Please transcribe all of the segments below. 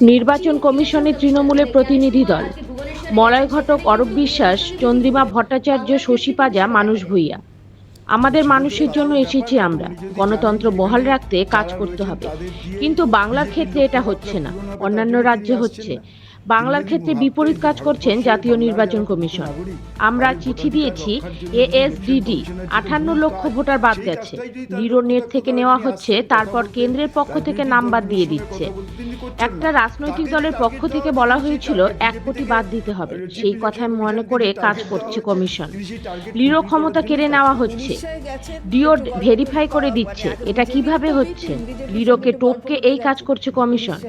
নির্বাচন কমিশনের তৃণমূলের প্রতিনিধি দল। মলয় ঘটক, অরূপ বিশ্বাস, চন্দ্রিমা ভট্টাচার্য, শশী পাজা, মানুষ ভূঁইয়া। আমাদের মানুষের জন্য এসেছি আমরা। গণতন্ত্র বহাল রাখতে কাজ করতে হবে। কিন্তু বাংলার ক্ষেত্রে এটা হচ্ছে না। অন্যান্য রাজ্যে হচ্ছে। বাংলার ক্ষেত্রে বিপরীত কাজ করছেন জাতীয় নির্বাচন কমিশন। আমরা চিঠি দিয়েছি, এএসডিডি আটান্ন লক্ষ ভোটার বাদ গেছে। জিরো নেট থেকে নেওয়া হচ্ছে, তারপর কেন্দ্রের পক্ষ থেকে নাম্বার দিয়ে দিচ্ছে। একটা রাজনৈতিক দলের পক্ষ থেকে বলা হয়েছিল, এক কোটি বাদ দিতে হবে। সেই কথায় মনে করে কাজ করছে কমিশন। লিরো ক্ষমতা কেড়ে নেওয়া হচ্ছে। ডিও ভেরিফাই করে দিচ্ছে। এটা কীভাবে হচ্ছে? লিরোকে টোপকে এই কাজ করছে কমিশন।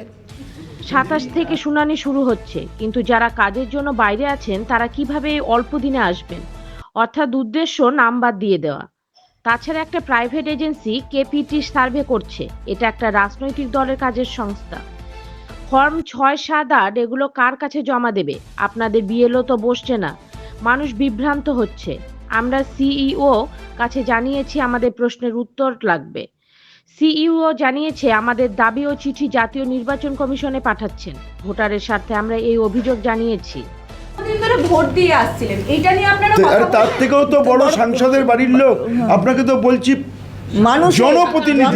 সাতাশ থেকে শুনানি শুরু হচ্ছে। কিন্তু যারা কাজের জন্য বাইরে আছেন, তারা কীভাবে অল্প দিনে আসবেন? অর্থাৎ উদ্দেশ্য নাম্বার দিয়ে দেওয়া। তাছাড়া একটা প্রাইভেট এজেন্সি কেপিটি সার্ভে করছে। এটা একটা রাজনৈতিক দলের কাজের সংস্থা। ফর্ম ছয়, সাত, আট, এগুলো কার কাছে জমা দেবে? আপনাদের বিএলও তো বসছে না। মানুষ বিভ্রান্ত হচ্ছে। আমরা সিইও কাছে জানিয়েছি, আমাদের প্রশ্নের উত্তর লাগবে। সিইও জানিয়েছে আমাদের দাবি ও চিঠি জাতীয় নির্বাচন কমিশনে পাঠাচ্ছেন। ভোটারের স্বার্থে আমরা এই অভিযোগ জানিয়েছি। ভোট দিয়ে আসছিলেন? এইটা নিয়ে আপনারা আরে তার থেকেও তো বড় সাংসদের বাড়ির লোক। আপনাকে তো বলছি মানুষ জনপ্রতিনিধি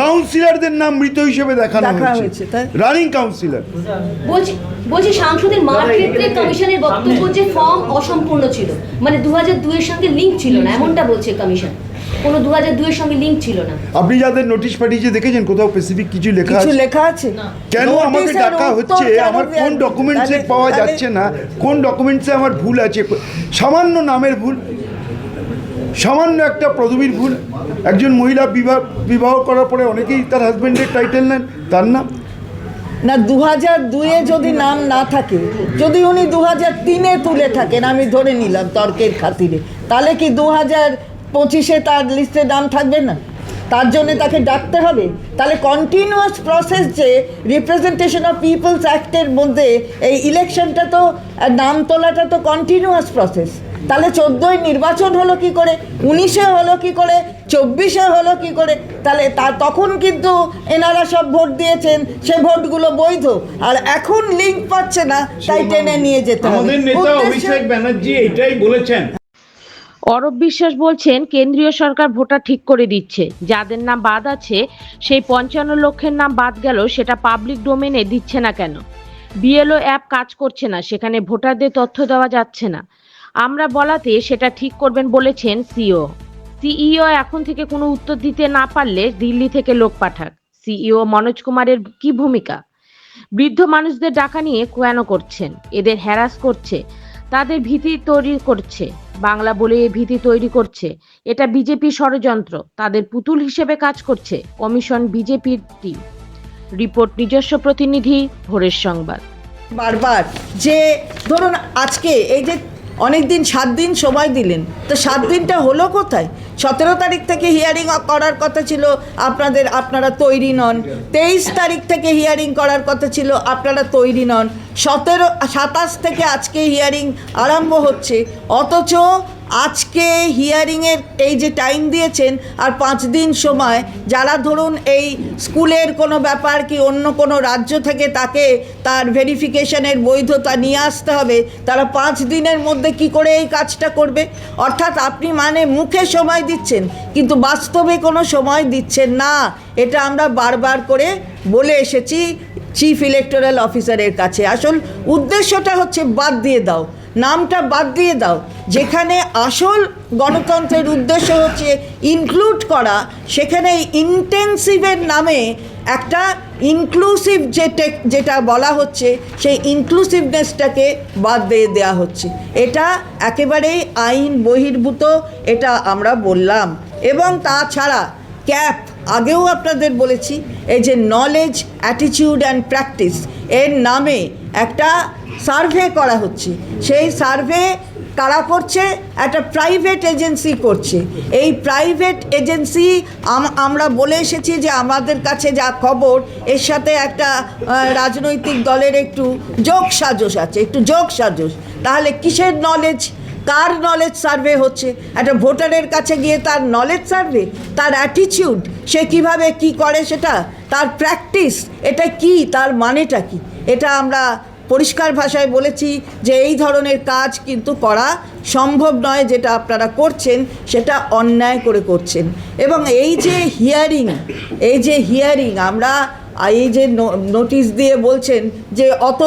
কাউন্সিলরদের নাম মৃত হিসেবে দেখানো দেখা হয়েছে হয়েছে, রানিং কাউন্সিলর। বলছি বলছি সাংসদের মাঠ ক্ষেত্রে কমিশনের বক্তব্য যে ফর্ম অসম্পূর্ণ ছিল। মানে দু হাজার দুয়ের সঙ্গে লিঙ্ক ছিল না এমনটা বলছে কমিশন। কোনো দু হাজার দুয়ের সঙ্গে লিঙ্ক ছিল না। আপনি যাদের নোটিশ পাঠিয়েছে দেখেছেন কোথাও স্পেসিফিক কিছু লেখা কিছু আছে? লেখা আছে? কেন আমাকে ডাকা হচ্ছে? আমার কোন ডকুমেন্টসে পাওয়া যাচ্ছে না? কোন ডকুমেন্টসে আমার ভুল আছে? সামান্য নামের ভুল। সামান্য একটা পদবীর ভুল। একজন মহিলা বিবাহ বিবাহ করার পরে অনেকেই তার হাজবেন্ডের টাইটেল নেন। তার নাম? না দু হাজার দুয়ে যদি নাম না থাকে যদি উনি দু হাজার তিনে তুলে থাকেন আমি ধরে নিলাম তর্কের খাতিরে। তাহলে কি দু হাজার পঁচিশে তার লিস্টে নাম থাকবে না। তার জন্য তাকে ডাকতে হবে। তাহলে কন্টিনিউয়াস প্রসেস যে রিপ্রেজেন্টেশন অফ পিপলস অ্যাক্টের মধ্যে এই ইলেকশনটা তো নাম তোলাটা তো কন্টিনিউয়াস প্রসেস তাহলে চোদ্দোই নির্বাচন হলো কি করে? উনিশে হলো কি করে? চব্বিশে হলো কি করে? তাহলে তা তখন কিন্তু এনারা সব ভোট দিয়েছেন। সে ভোটগুলো বৈধ। আর এখন লিঙ্ক পাচ্ছে না তাই টেনে নিয়ে যেতে হবে। ব্যানার্জি এটাই বলেছেন। অরূপ বিশ্বাস বলছেন, কেন্দ্রীয় সরকার ভোটার ঠিক করে দিচ্ছে। যাদের নাম বাদ আছে, সেই পঞ্চান্ন লক্ষের নাম বাদ গেল সেটা পাবলিক ডোমেনে দিচ্ছে না কেন? বিএলও অ্যাপ কাজ করছে না, সেখানে ভোটারদের তথ্য দেওয়া যাচ্ছে না। আমরা বলাতে সেটা ঠিক করবেন বলেছেন সিও। সিইও এখন থেকে কোনো উত্তর দিতে না পারলে দিল্লি থেকে লোক পাঠাক। সিইও মনোজ কুমারের কি ভূমিকা? বৃদ্ধ মানুষদের ডাকা নিয়ে কেন করছেন? এদের হ্যারাস করছে। তাদের ভীতি তৈরি করছে। বাংলা বলে এই ভীতি তৈরি করছে। এটা বিজেপি ষড়যন্ত্র। তাদের পুতুল হিসেবে কাজ করছে কমিশন বিজেপির টিম রিপোর্ট নিজস্ব প্রতিনিধি ভোরের সংবাদ। বারবার যে ধরুন আজকে এই যে অনেক দিন সাত দিন সময় দিলেন। তো সাত দিনটা হলো কোথায়? সতেরো তারিখ থেকে হিয়ারিং করার কথা ছিল, আপনাদের আপনারা তৈরি নন। তেইশ তারিখ থেকে হিয়ারিং করার কথা ছিল, আপনারা তৈরি নন। সতেরো, সাতাশ থেকে আজকে হিয়ারিং আরম্ভ হচ্ছে। অথচ আজকে হিয়ারিংয়ের এই যে টাইম দিয়েছেন আর পাঁচ দিন সময়, যারা ধরুন এই স্কুলের কোনো ব্যাপার কি অন্য কোনো রাজ্য থেকে তাকে তার ভেরিফিকেশনের বৈধতা নিয়ে আসতে হবে, তারা পাঁচ দিনের মধ্যে কি করে এই কাজটা করবে? অর্থাৎ আপনি মানে মুখে সময় দিচ্ছেন, কিন্তু বাস্তবে কোনো সময় দিচ্ছেন না। এটা আমরা বারবার করে বলে এসেছি চিফ ইলেকটোরাল অফিসারের কাছে। আসল উদ্দেশ্যটা হচ্ছে বাদ দিয়ে দাও। নামটা বাদ দিয়ে দাও। যেখানে আসল গণতন্ত্রের উদ্দেশ্য হচ্ছে ইনক্লুড করা, সেখানে ইন্টেন্সিভের নামে একটা ইনক্লুসিভ যে যেটা বলা হচ্ছে, সেই ইনক্লুসিভনেসটাকে বাদ দিয়ে দেওয়া হচ্ছে। এটা একেবারেই আইন বহির্ভূত, এটা আমরা বললাম। এবং তাছাড়া ক্যাপ আগেও আপনাদের বলেছি, এই যে নলেজ অ্যাটিটিউড অ্যান্ড প্র্যাকটিস এর নামে একটা সার্ভে করা হচ্ছে। সেই সার্ভে কারা করছে? একটা প্রাইভেট এজেন্সি করছে। এই প্রাইভেট এজেন্সি আমরা বলে এসেছি যে আমাদের কাছে যা খবর, এর সাথে একটা রাজনৈতিক দলের একটু যোগ সাজস আছে, একটু যোগ সাজস তাহলে কিসের নলেজ কার নলেজ সার্ভে হচ্ছে? একটা ভোটারের কাছে গিয়ে তার নলেজ সার্ভে তার অ্যাটিটিউড সে কীভাবে কি করে সেটা? তার প্র্যাকটিস এটা কি? তার মানেটা কি? এটা আমরা পরিষ্কার ভাষায় বলেছি যে এই ধরনের কাজ কিন্তু করা সম্ভব নয় যেটা আপনারা করছেন, সেটা অন্যায় করে করছেন। এবং এই যে হিয়ারিং এই যে হিয়ারিং আমরা এই যে নোটিশ দিয়ে বলছেন যে অত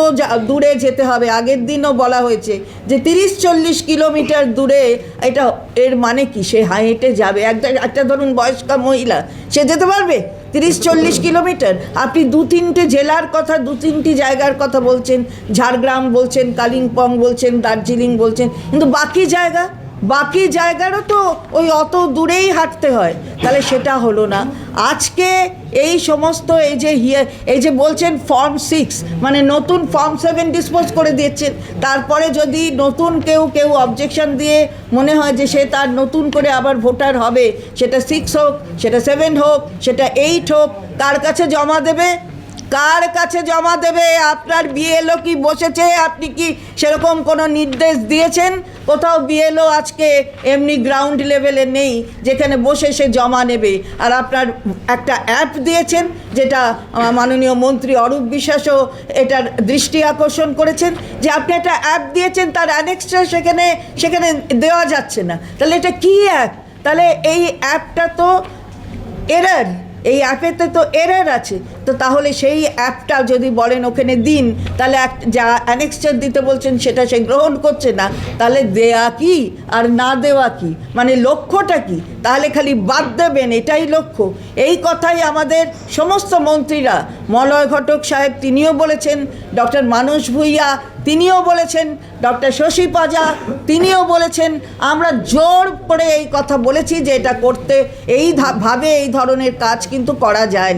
দূরে যেতে হবে। আগের দিনও বলা হয়েছে যে তিরিশ চল্লিশ কিলোমিটার দূরে এটা এর মানে কি? সে হেঁটে যাবে। একটা একটা ধরুন বয়স্ক মহিলা, সে যেতে পারবে? তিরিশ চল্লিশ কিলোমিটার। আপনি দু তিনটে জেলার কথা, দু তিনটি জায়গার কথা বলছেন। ঝাড়গ্রাম বলছেন, কালিম্পং বলছেন, দার্জিলিং বলছেন। কিন্তু বাকি জায়গা? বাকি জায়গারও তো ওই অত দূরেই হাঁটতে হয়। তাহলে সেটা হলো না। আজকে এই সমস্ত এই যে হিয়ার এই যে বলছেন ফর্ম সিক্স মানে নতুন ফর্ম সেভেন ডিসপোজ করে দিয়েছেন। তারপরে যদি নতুন কেউ কেউ অবজেকশন দিয়ে মনে হয় যে সে তার নতুন করে আবার ভোটার হবে, সেটা সিক্স হোক, সেটা সেভেন হোক, সেটা এইট হোক কার কাছে জমা দেবে কার কাছে জমা দেবে? আপনার বিএলও কি বসেছে? আপনি কি সেরকম কোনো নির্দেশ দিয়েছেন? কোথাও বিএলও আজকে এমনি গ্রাউন্ড লেভেলে নেই, যেখানে বসে সে জমা নেবে। আর আপনার একটা অ্যাপ দিয়েছেন, যেটা মাননীয় মন্ত্রী অরূপ বিশ্বাসও এটার দৃষ্টি আকর্ষণ করেছেন, যে আপনি একটা অ্যাপ দিয়েছেন, তার অ্যানেক্সটা সেখানে সেখানে দেওয়া যাচ্ছে না। তাহলে এটা কী অ্যাপ তাহলে এই অ্যাপটা তো এরার এই অ্যাপেতে তো এরার আছে। তো তাহলে সেই অ্যাপটা যদি বলেন ওখানে দিন, তাহলে যা অ্যানেক্সচার দিতে বলছেন সেটা সে গ্রহণ করছে না, তাহলে দেয়া কি আর না দেওয়া কি? মানে লক্ষ্যটা কি? তাহলে খালি বাদ দেবেন, এটাই লক্ষ্য। এই কথাই আমাদের সমস্ত মন্ত্রীরা, মলয় ঘটক সাহেব তিনিও বলেছেন, ডক্টর মানস ভূঁইয়া তিনিও বলেছেন, ডক্টর শশী পাজা তিনিও বলেছেন, আমরা জোর করে এই কথা বলেছি যে এটা করতে, এই ভাবে এই ধরনের কাজ কিন্তু করা যায়